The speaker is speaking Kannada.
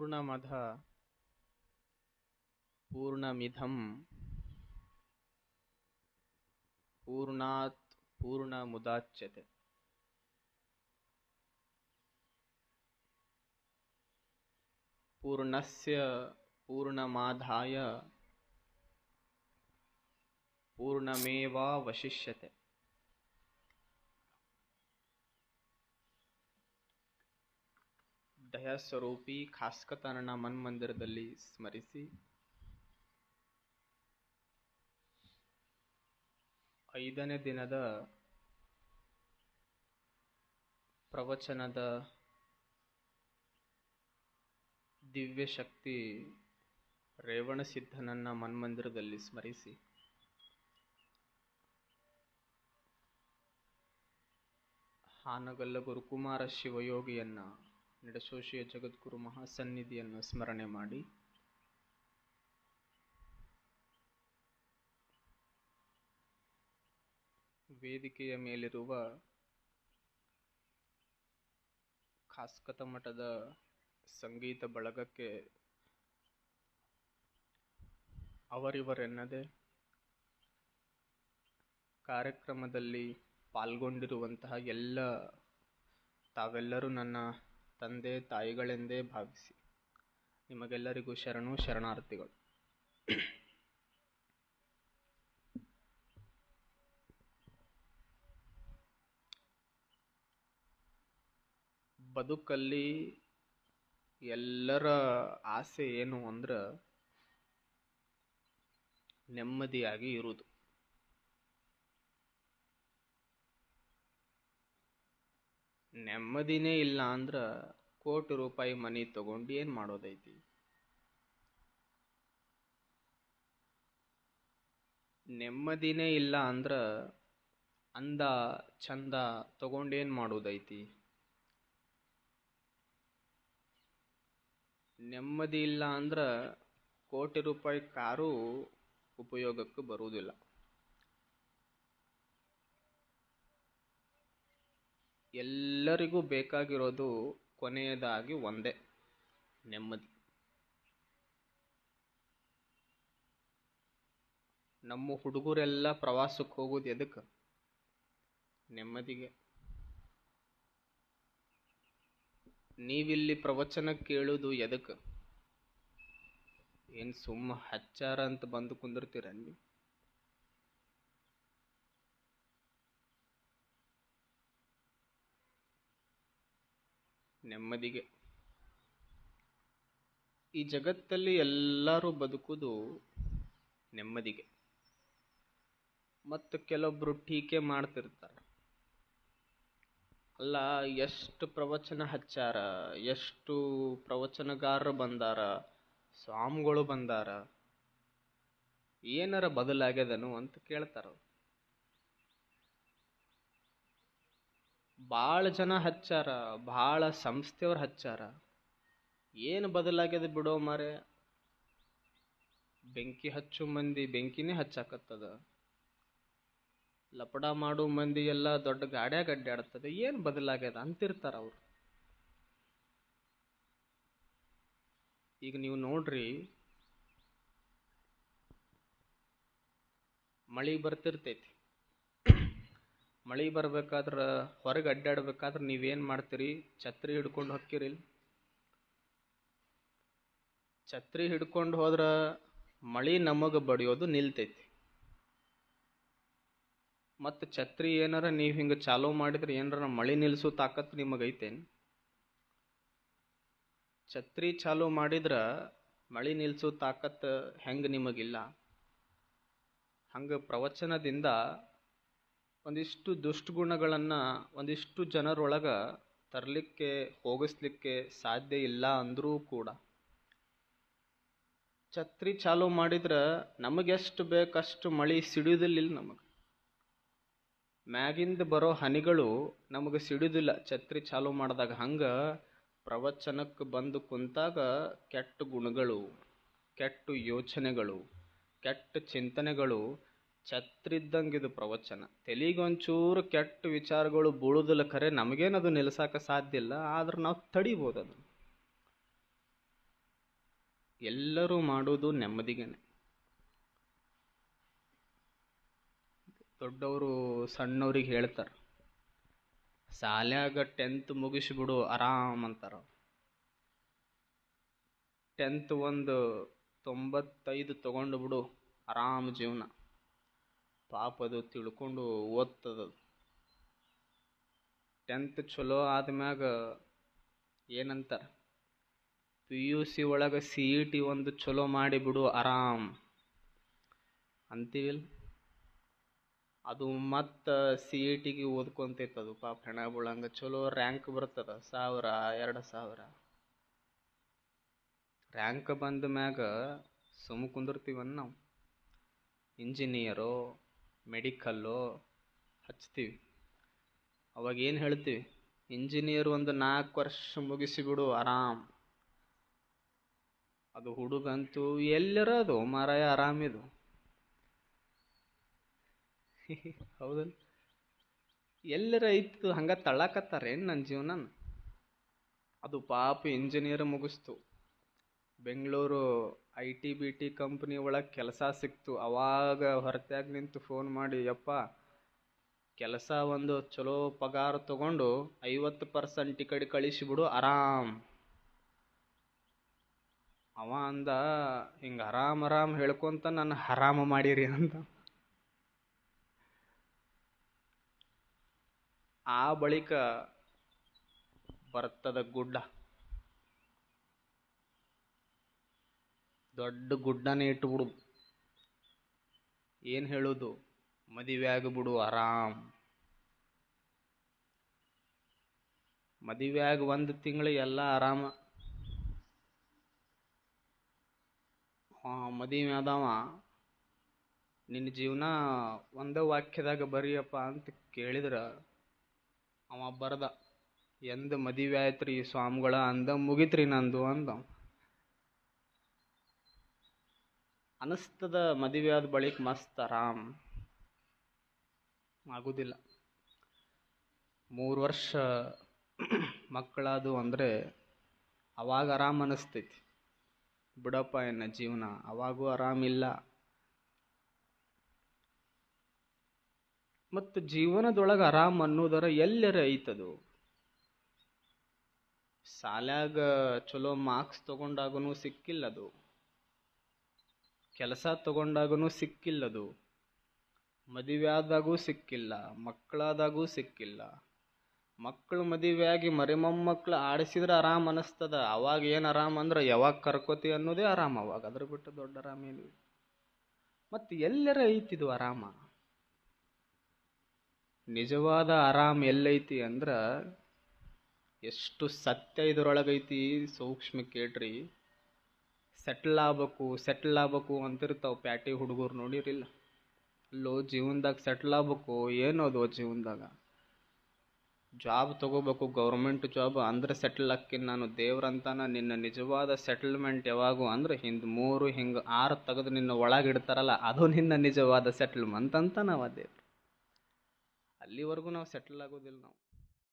पूर्णमध पूर्णमिधं पूर्णात् पूर्णमुदाच्यते। पूर्णस्य पूर्णमाधाय पूर्णमेवावशिष्यते ದಯಾಸ್ವರೂಪಿ ಖಾಸ್ಕತನನ ಮನ್ಮಂದಿರದಲ್ಲಿ ಸ್ಮರಿಸಿ. ಐದನೇ ದಿನದ ಪ್ರವಚನದ ದಿವ್ಯ ಶಕ್ತಿ ರೇವಣಸಿದ್ಧನನ್ನ ಮನ್ಮಂದಿರದಲ್ಲಿ ಸ್ಮರಿಸಿ. ಹಾನಗಲ್ಲ ಗುರುಕುಮಾರ ಶಿವಯೋಗಿಯನ್ನ ನಿಡಶೋಷಿಯ ಜಗದ್ಗುರು ಮಹಾಸನ್ನಿಧಿಯನ್ನು ಸ್ಮರಣೆ ಮಾಡಿ. ವೇದಿಕೆಯ ಮೇಲಿರುವ ಖಾಸ್ಕತ ಮಠದ ಸಂಗೀತ ಬಳಗಕ್ಕೆ ಅವರಿವರೆನ್ನದೆ ಕಾರ್ಯಕ್ರಮದಲ್ಲಿ ಪಾಲ್ಗೊಂಡಿರುವಂತಹ ಎಲ್ಲ ತಾವೆಲ್ಲರೂ ನನ್ನ ತಂದೆ ತಾಯಿಗಳೆಂದೇ ಭಾವಿಸಿ. ನಿಮಗೆಲ್ಲರಿಗೂ ಶರಣು ಶರಣಾರ್ಥಿಗಳು. ಬದುಕಲ್ಲಿ ಎಲ್ಲರ ಆಸೆ ಏನು ಅಂದ್ರೆ ನೆಮ್ಮದಿಯಾಗಿ ಇರುವುದು. ನೆಮ್ಮದಿನೇ ಇಲ್ಲ ಅಂದ್ರೆ ಕೋಟಿ ರೂಪಾಯಿ ಮನಿ ತಗೊಂಡು ಏನು ಮಾಡೋದೈತಿ? ನೆಮ್ಮದಿನೇ ಇಲ್ಲ ಅಂದ್ರೆ ಅಂದ ಚಂದ ತಗೊಂಡೇನು ಮಾಡೋದೈತಿ? ನೆಮ್ಮದಿ ಇಲ್ಲ ಅಂದ್ರೆ ಕೋಟಿ ರೂಪಾಯಿ ಕಾರು ಉಪಯೋಗಕ್ಕೆ ಬರುವುದಿಲ್ಲ. ಎಲ್ಲರಿಗೂ ಬೇಕಾಗಿರೋದು ಕೊನೆಯದಾಗಿ ಒಂದೇ, ನೆಮ್ಮದಿ. ನಮ್ಮ ಹುಡುಗರೆಲ್ಲ ಪ್ರವಾಸಕ್ಕೆ ಹೋಗೋದು ಎದಕ್ಕೆ? ನೆಮ್ಮದಿಗೆ. ನೀವಿಲ್ಲಿ ಪ್ರವಚನ ಕೇಳೋದು ಎದಕ್ಕೆ? ಏನು ಸುಮ್ಮ ಹಚ್ಚಾರ ಅಂತ ಬಂದು ಕುಂದಿರ್ತೀರ ನೀವು ನೆಮ್ಮದಿಗೆ. ಈ ಜಗತ್ತಲ್ಲಿ ಎಲ್ಲರೂ ಬದುಕುವುದು ನೆಮ್ಮದಿಗೆ. ಮತ್ತು ಕೆಲವೊಬ್ರು ಟೀಕೆ ಮಾಡ್ತಿರ್ತಾರೆ. ಅಲ್ಲ, ಎಷ್ಟು ಪ್ರವಚನ ಹಚ್ಚಾರ, ಎಷ್ಟು ಪ್ರವಚನಗಾರರು ಬಂದಾರ, ಸ್ವಾಮಿಗಳು ಬಂದಾರ, ಏನಾರ ಬದಲಾಗ್ಯದನು ಅಂತ ಕೇಳ್ತಾರ ಭಾಳ ಜನ ಹಚ್ಚಾರ ಭಾಳ ಸಂಸ್ಥೆಯವ್ರು ಹಚ್ಚಾರ. ಏನು ಬದಲಾಗ್ಯದ ಬಿಡೋ ಮಾರೆ ಬೆಂಕಿ ಹಚ್ಚು ಮಂದಿ ಬೆಂಕಿನೇ ಹಚ್ಚಾಕತ್ತದ. ಲಪಡ ಮಾಡು ಮಂದಿ ಎಲ್ಲ ದೊಡ್ಡ ಗಾಡ್ಯಾಗ ಅಡ್ಡಾಡ್ತದೆ ಏನು ಬದಲಾಗ್ಯದ ಅಂತಿರ್ತಾರ ಅವರು. ಈಗ ನೀವು ನೋಡ್ರಿ, ಮಳಿ ಬರ್ತಿರ್ತೈತಿ. ಮಳಿ ಬರ್ಬೇಕಾದ್ರೆ, ಹೊರಗೆ ಅಡ್ಡಾಡ್ಬೇಕಾದ್ರೆ ನೀವೇನು ಮಾಡ್ತೀರಿ? ಛತ್ರಿ ಹಿಡ್ಕೊಂಡು ಹೊಕ್ಕಿರಿ ಛತ್ರಿ ಹಿಡ್ಕೊಂಡು ಹೋದ್ರೆ ಮಳಿ ನಮಗೆ ಬಡಿಯೋದು ನಿಲ್ತೈತಿ. ಮತ್ತು ಛತ್ರಿ ಏನಾರ ನೀವು ಹಿಂಗೆ ಚಾಲೂ ಮಾಡಿದ್ರೆ ಏನಾರ ಮಳಿ ನಿಲ್ಲಿಸೋ ತಾಕತ್ತು ನಿಮಗೈತೇನು? ಛತ್ರಿ ಚಾಲೂ ಮಾಡಿದ್ರೆ ಮಳಿ ನಿಲ್ಲಿಸೋ ತಾಕತ್ತು ಹೆಂಗೆ ನಿಮಗಿಲ್ಲ? ಹಂಗೆ ಪ್ರವಚನದಿಂದ ಒಂದಿಷ್ಟು ದುಷ್ಟಗುಣಗಳನ್ನು ಒಂದಿಷ್ಟು ಜನರೊಳಗೆ ತರಲಿಕ್ಕೆ, ಹೋಗಿಸ್ಲಿಕ್ಕೆ ಸಾಧ್ಯ ಇಲ್ಲ ಅಂದರೂ ಕೂಡ. ಛತ್ರಿ ಚಾಲು ಮಾಡಿದ್ರೆ ನಮಗೆಷ್ಟು ಬೇಕಷ್ಟು ಮಳಿ ಸಿಡಿಯೋದಿಲ್ಲ ನಮಗೆ. ಮ್ಯಾಗಿಂದ ಬರೋ ಹನಿಗಳು ನಮಗೆ ಸಿಡಿಯೋದಿಲ್ಲ ಛತ್ರಿ ಚಾಲು ಮಾಡಿದಾಗ. ಹಂಗೆ ಪ್ರವಚನಕ್ಕೆ ಬಂದು ಕುಂತಾಗ ಕೆಟ್ಟ ಗುಣಗಳು, ಕೆಟ್ಟ ಯೋಚನೆಗಳು, ಕೆಟ್ಟ ಚಿಂತನೆಗಳು ಛತ್ರಿದ್ದಂಗಿದು ಪ್ರವಚನ. ತಲೆಗೊಂಚೂರು ಕೆಟ್ಟ ವಿಚಾರಗಳು ಬೀಳುದಿಲ್ಲ ಖರೆ ನಮಗೇನದು ನಿಲ್ಸಕ್ಕೆ ಸಾಧ್ಯ ಇಲ್ಲ, ಆದ್ರೆ ನಾವು ತಡಿಬೋದು ಅದನ್ನು ಎಲ್ಲರೂ ಮಾಡೋದು ನೆಮ್ಮದಿಗೇನೆ. ದೊಡ್ಡವರು ಸಣ್ಣವ್ರಿಗೆ ಹೇಳ್ತಾರೆ, ಸಾಲ್ಯಾಗ ಟೆಂತ್ ಮುಗಿಸ್ಬಿಡು, ಆರಾಮ್ ಅಂತಾರ ಟೆಂತ್ ಒಂದು ತೊಂಬತ್ತೈದು ತಗೊಂಡು ಬಿಡು, ಆರಾಮ್ ಜೀವನ. ಪಾಪ ಅದು ತಿಳ್ಕೊಂಡು ಓದ್ತದ. ಟೆಂತ್ ಚಲೋ ಆದ್ಮ್ಯಾಗ ಏನಂತಾರೆ ಪಿ ಯು ಸಿ ಒಳಗೆ ಸಿ ಇ ಟಿ ಒಂದು ಚಲೋ ಮಾಡಿಬಿಡು ಆರಾಮ್. ಅಂತೀವಿಲ್ಲ ಅದು ಮತ್ತು ಸಿ ಇ ಟಿಗೆ ಓದ್ಕೊಂತೈತದು ಪಾಪ ಹೆಣ ಬೀಳಂಗ ಚಲೋ ರ್ಯಾಂಕ್ ಬರ್ತದೆ, ಸಾವಿರ, ಎರಡು ಸಾವಿರ. ರ್ಯಾಂಕ್ ಬಂದ ಮ್ಯಾಗ ಸುಮ್ಮ ಕುಂದಿರ್ತೀವನ್ ನಾವು. ಇಂಜಿನಿಯರೋ ಮೆಡಿಕಲ್ಲೋ ಹಚ್ತೀವಿ. ಅವಾಗ ಏನು ಹೇಳ್ತೀವಿ? ಇಂಜಿನಿಯರ್ ಒಂದು ನಾಲ್ಕು ವರ್ಷ ಮುಗಿಸಿಬಿಡು ಆರಾಮ್. ಅದು ಹುಡುಗಂತೂ ಎಲ್ಲರ ಅದು ಮಾರಾಯ, ಆರಾಮಿದು. ಹೌದಲ್ಲ? ಎಲ್ಲರ ಇತ್ತು, ಹಂಗ ತಳ್ಳಾಕತ್ತಾರೇನು ನನ್ನ ಜೀವನ ಅದು ಪಾಪ engineer ಮುಗಿಸ್ತು. Bengaluru I T B T company ಒಳಗೆ ಕೆಲಸ ಸಿಕ್ತು. ಅವಾಗ ಹೊರತ್ಯಾಗ ನಿಂತು ಫೋನ್ ಮಾಡಿ, ಯಪ್ಪ, ಕೆಲಸ ಒಂದು ಚಲೋ ಪಗಾರ ತಗೊಂಡು ಐವತ್ತು ಪರ್ಸೆಂಟ್ ಈ ಕಡೆ ಕಳಿಸಿಬಿಡು ಆರಾಮ್. ಅವ ಅಂದ, ಹಿಂಗೆ ಆರಾಮ್ ಆರಾಮ್ ಹೇಳ್ಕೊಂತ ನನ್ನ ಹರಾಮ ಮಾಡಿರಿ ಅಂತ. ಆ ಬಳಿಕ ಬರ್ತದ ಗುಡ್ಡ. ದೊಡ್ಡ ಗುಡ್ಡನೇ ಇಟ್ಬಿಡು ಏನು ಹೇಳೋದು? ಮದುವೆ ಆಗಿಬಿಡು ಆರಾಮ್. ಮದುವೆ ಆಗಿ ಒಂದು ತಿಂಗಳು ಎಲ್ಲ ಆರಾಮ. ಮದುವೆ ಆದವ. ನಿನ್ನ ಜೀವನ ಒಂದೇ ವಾಕ್ಯದಾಗ ಬರೀಯಪ್ಪ ಅಂತ ಕೇಳಿದ್ರ. ಅವ ಬರ್ದ, ಎಂದ ಮದುವೆ ಆಯ್ತ್ರಿ ಸ್ವಾಮಿಗಳ? ಅಂದ, ಮುಗಿತ್ರಿ ನಂದು ಅಂದ. ಅನಿಸ್ತದ ಮದುವೆ ಆದ ಬಳಿಕ ಮಸ್ತ್ ಆರಾಮ್. ಆಗೋದಿಲ್ಲ. ಮೂರು ವರ್ಷ ಮಕ್ಕಳದು ಅಂದರೆ ಅವಾಗ ಆರಾಮ್ ಅನಿಸ್ತೈತಿ. ಬಿಡಪ್ಪ ಏನ ಜೀವನ, ಅವಾಗೂ ಆರಾಮಿಲ್ಲ. ಮತ್ತು ಜೀವನದೊಳಗೆ ಆರಾಮ್ ಅನ್ನೋದರ ಎಲ್ಲರ ಐತದು. ಶಾಲ್ಯಾಗ ಚಲೋ ಮಾರ್ಕ್ಸ್ ತಗೊಂಡಾಗೂ ಸಿಕ್ಕಿಲ್ಲ ಸಿಕ್ಕಿಲ್ಲದು. ಕೆಲಸ ತಗೊಂಡಾಗನು ಸಿಕ್ಕಿಲ್ಲದು. ಮದುವೆ ಆದಾಗೂ ಸಿಕ್ಕಿಲ್ಲ, ಮಕ್ಕಳಾದಾಗೂ ಸಿಕ್ಕಿಲ್ಲ. ಮಕ್ಕಳು ಮದುವೆಯಾಗಿ ಮರಿ ಮೊಮ್ಮಕ್ಳು ಆಡಿಸಿದ್ರೆ ಆರಾಮ್ ಅನಿಸ್ತದ. ಅವಾಗ ಏನು ಆರಾಮ್ ಅಂದ್ರೆ ಯಾವಾಗ ಕರ್ಕೋತಿ ಅನ್ನೋದೇ ಆರಾಮ ಅವಾಗ. ಅದ್ರ ಬಿಟ್ಟು ದೊಡ್ಡ ಆರಾಮ ಏನು ಮತ್ತು ಎಲ್ಲರ ಐತಿದು ಆರಾಮ. ನಿಜವಾದ ಆರಾಮ್ ಎಲ್ಲೈತಿ ಅಂದ್ರೆ ಎಷ್ಟು ಸತ್ಯ ಇದರೊಳಗೈತಿ ಸೂಕ್ಷ್ಮ ಕೇಳ್ರಿ. ಸೆಟ್ಲ್ ಆಗ್ಬೇಕು ಸೆಟ್ಲ್ ಆಗ್ಬೇಕು ಅಂತಿರ್ತಾವೆ ಪ್ಯಾಟಿ ಹುಡುಗರು ನೋಡಿರಿಲ್ಲ. ಅಲ್ಲೋ, ಜೀವನದಾಗ ಸೆಟ್ಲ್ ಆಗ್ಬೇಕು, ಏನೋದು ಜೀವನದಾಗ? ಜಾಬ್ ತಗೋಬೇಕು, ಗೌರ್ಮೆಂಟ್ ಜಾಬ್ ಅಂದ್ರೆ ಸೆಟ್ಲ್ ಆಕ್ಕಿ ನಾನು ದೇವ್ರಂತಾನ ನಿನ್ನ ನಿಜವಾದ ಸೆಟಲ್ಮೆಂಟ್ ಯಾವಾಗೂ ಅಂದ್ರೆ ಹಿಂದೆ ಮೂರು, ಹಿಂಗೆ ಆರು ತೆಗೆದು ನಿನ್ನ ಒಳಗಿಡ್ತಾರಲ್ಲ ಅದು ನಿನ್ನ ನಿಜವಾದ ಸೆಟ್ಲ್ಮೆಂಟ್ ಅಂತ ನಾವು ದೇವ್ರು. ಅಲ್ಲಿವರೆಗೂ ನಾವು ಸೆಟ್ಲ್ ಆಗೋದಿಲ್ಲ ನಾವು.